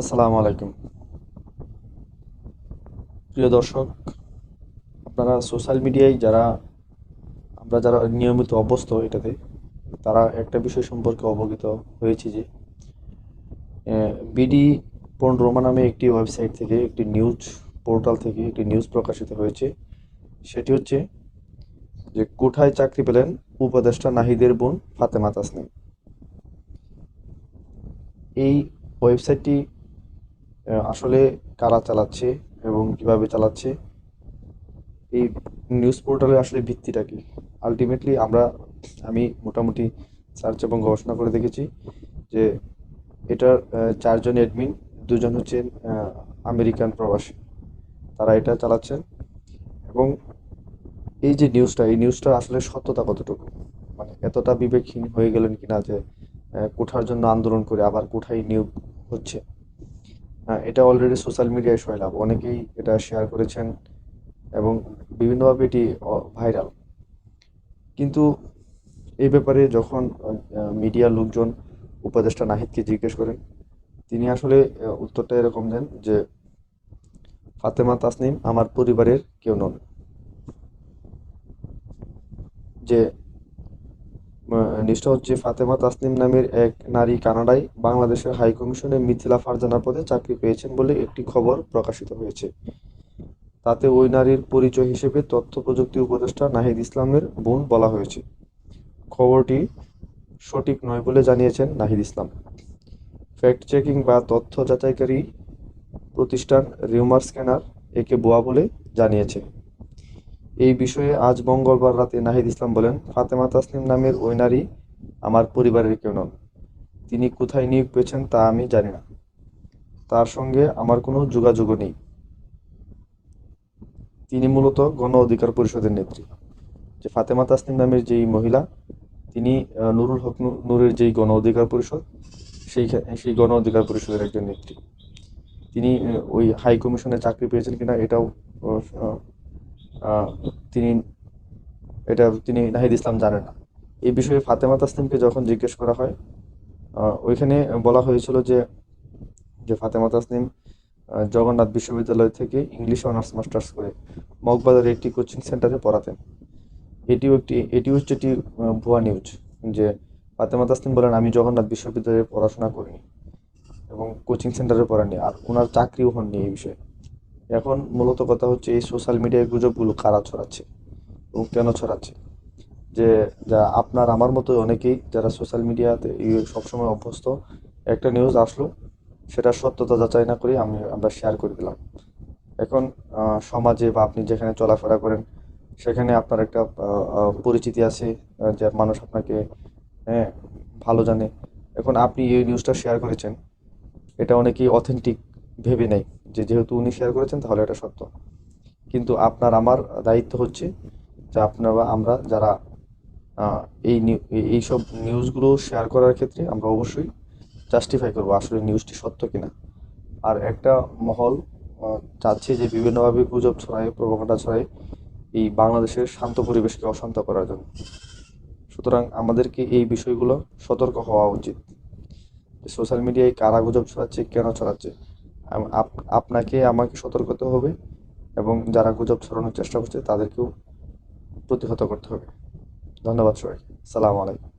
আসসালামু আলাইকুম। প্রিয় দর্শক, আপনারা সোশ্যাল মিডিয়ায় যারা, আমরা যারা নিয়মিত অভ্যস্ত এটাতে, তারা একটা বিষয় সম্পর্কে অবগত হয়েছি যে বিডি পনেরোমা নামে একটি ওয়েবসাইট থেকে, একটি নিউজ পোর্টাল থেকে একটি নিউজ প্রকাশিত হয়েছে। সেটি হচ্ছে যে কোঠায় চাকরি পেলেন উপদেষ্টা নাহিদের বোন ফাতেমা তাসনিম। এই ওয়েবসাইটটি আসলে কারা চালাচ্ছে এবং কীভাবে চালাচ্ছে, এই নিউজ পোর্টালের আসলে ভিত্তিটা কি? আলটিমেটলি আমরা, আমি মোটামুটি সার্চ এবং গবেষণা করে দেখেছি যে এটার চারজন অ্যাডমিন দুজন হচ্ছেন আমেরিকান প্রবাসী। তারা এটা চালাচ্ছেন এবং এই যে নিউজটা এই নিউজটার আসলে সত্যতা কতটুকু? মানে এতটা বিবেকহীন হয়ে গেলেন কিনা যে কোঠার জন্য আন্দোলন করে আবার কোঠায় নিয়োগ হচ্ছে? এটা অলরেডি সোশ্যাল মিডিয়ায় সয়লাভ অনেকেই এটা শেয়ার করেছেন এবং বিভিন্নভাবে এটি ভাইরাল কিন্তু এই ব্যাপারে যখন মিডিয়ার লোকজন উপদেষ্টা নাহিদকে জিজ্ঞেস করেন, তিনি আসলে উত্তরটা এরকম দেন যে, ফাতেমা তাসনিম আমার পরিবারের কেউ নন। যে নিষ্ঠা হচ্ছে ফাতেমা তাসনিম নামের এক নারী কানাডায় বাংলাদেশের হাই কমিশনে মিথিলা ফারজানা পদে চাকরি পেয়েছেন বলে একটি খবর প্রকাশিত হয়েছে। তাতে ওই নারীর পরিচয় হিসেবে তথ্য প্রযুক্তি উপদেষ্টা নাহিদ ইসলামের বোন বলা হয়েছে। খবরটি সঠিক নয় বলে জানিয়েছেন নাহিদ ইসলাম। ফ্যাক্ট চেকিং বা তথ্য যাচাইকারী প্রতিষ্ঠান রিউমার স্ক্যানার একে বোয়া বলে জানিয়েছে। এই বিষয়ে আজ মঙ্গলবার রাতে নাহিদ ইসলাম বলেন, ফাতেমা তাসনিম নামের ওই নারী আমার পরিবারের কেউ নন। তিনি কোথায় নিয়োগ পেয়েছেন তা আমি জানি না। তার সঙ্গে আমার কোনো যোগাযোগও নেই। তিনি মূলত গণ অধিকার পরিষদের নেত্রী। যে ফাতেমা তাসনিম নামের যেই মহিলা, তিনি নুরুল হক নূরের যেই গণ অধিকার পরিষদ, সেই সেই গণ অধিকার পরিষদের একজন নেত্রী। তিনি ওই হাই কমিশনে চাকরি পেয়েছেন কিনা এটাও তিনি এটা তিনি নাহিদ ইসলাম জানেন না। এই বিষয়ে ফাতেমা তাসনিমকে যখন জিজ্ঞেস করা হয় ওইখানে বলা হয়েছিল যে যে ফাতেমা তাসনিম আহ, জগন্নাথ বিশ্ববিদ্যালয় থেকে ইংলিশ অনার্স মাস্টার্স করে মগবাজারের একটি কোচিং সেন্টারে পড়াতেন। এটিও একটি এটিও হচ্ছে একটি ভুয়া নিউজ যে ফাতেমা তাসনিম বলেন আমি জগন্নাথ বিশ্ববিদ্যালয়ে পড়াশোনা করিনি এবং কোচিং সেন্টারে পড়ানি আর ওনার চাকরিও হননি এই বিষয়ে। এখন মূলত কথা হচ্ছে এই সোশ্যাল মিডিয়ায় গুজবগুলো কারা ছড়াচ্ছে এবং কেন ছড়াচ্ছে? যে যা আপনার আমার মতো অনেকেই যারা সোশ্যাল মিডিয়াতে সবসময় অভ্যস্ত একটা নিউজ আসলো সেটা সত্যতা যাচাই না করে আমি আমরা শেয়ার করে দিলাম। এখন সমাজে বা আপনি যেখানে চলাফেরা করেন সেখানে আপনার একটা পরিচিতি আছে আহ, যে মানুষ আপনাকে হ্যাঁ ভালো জানে। এখন আপনি এই নিউজটা শেয়ার করেছেন এটা অনেকেই অথেন্টিক ভেবে নেয়। যে যেহেতু উনি শেয়ার করেছেন, তাহলে এটা সত্য। কিন্তু আপনার আমার দায়িত্ব হচ্ছে যে আপনারা বা আমরা যারা এই এই- সব নিউজগুলো শেয়ার করার ক্ষেত্রে আমরা অবশ্যই জাস্টিফাই করব আসলে নিউজটি সত্য কিনা। আর একটা মহল চাচ্ছে যে বিভিন্নভাবে গুজব ছড়ায় প্রভাবটা ছড়ায় এই বাংলাদেশের শান্ত পরিবেশকে অশান্ত করার জন্য। সুতরাং আমাদেরকে এই বিষয়গুলো সতর্ক হওয়া উচিত। সোশ্যাল মিডিয়ায় কারা গুজব ছড়াচ্ছে, কেন ছড়াচ্ছে আপনাকে আমাকে সতর্ক হতে হবে এবং যারা গুজব ছড়ানোর চেষ্টা করছে তাদেরকেও প্রতিহত করতে হবে। ধন্যবাদ সবাইকে। সালাম আলাইকুম।